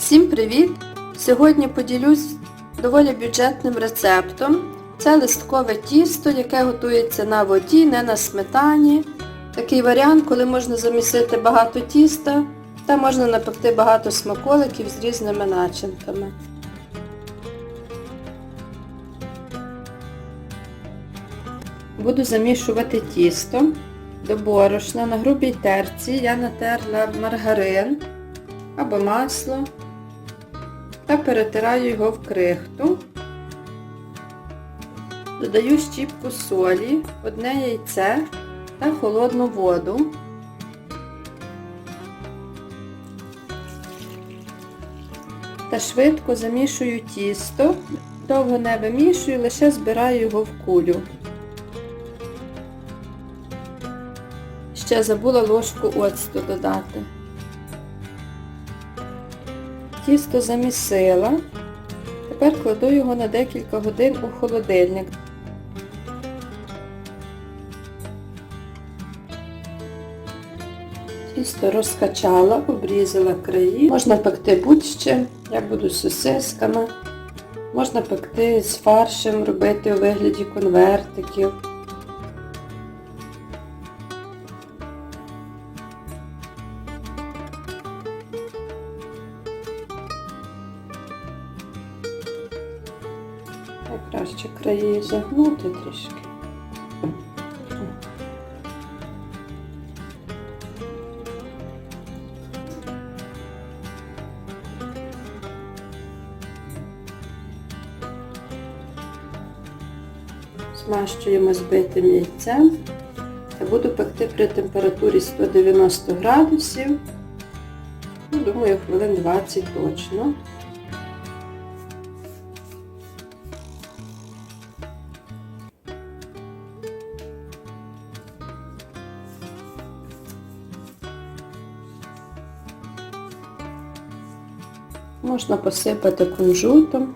Всім привіт! Сьогодні поділюсь доволі бюджетним рецептом. Це листкове тісто, яке готується на воді, не на сметані. Такий варіант, коли можна замісити багато тіста та можна напекти багато смаколиків з різними начинками. Буду замішувати тісто до борошна. На грубій терці я натерла маргарин або масло та перетираю його в крихту. Додаю щіпку солі, одне яйце та холодну воду. Та швидко замішую тісто, довго не вимішую, лише збираю його в кулю. Ще забула ложку оцту додати. Тісто замісила. Тепер кладу його на декілька годин у холодильник. Тісто розкачала, обрізала краї. Можна пекти будь-що, я буду з сосисками. Можна пекти з фаршем, робити у вигляді конвертиків. Краще краї загнути трішки. Змащуємо збитим яйцем та буду пекти при температурі 190 градусів. Ну, Думаю, хвилин 20 точно. Можна посипати кунжутом.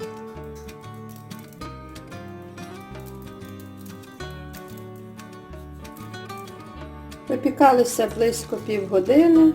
Випікалися близько півгодини.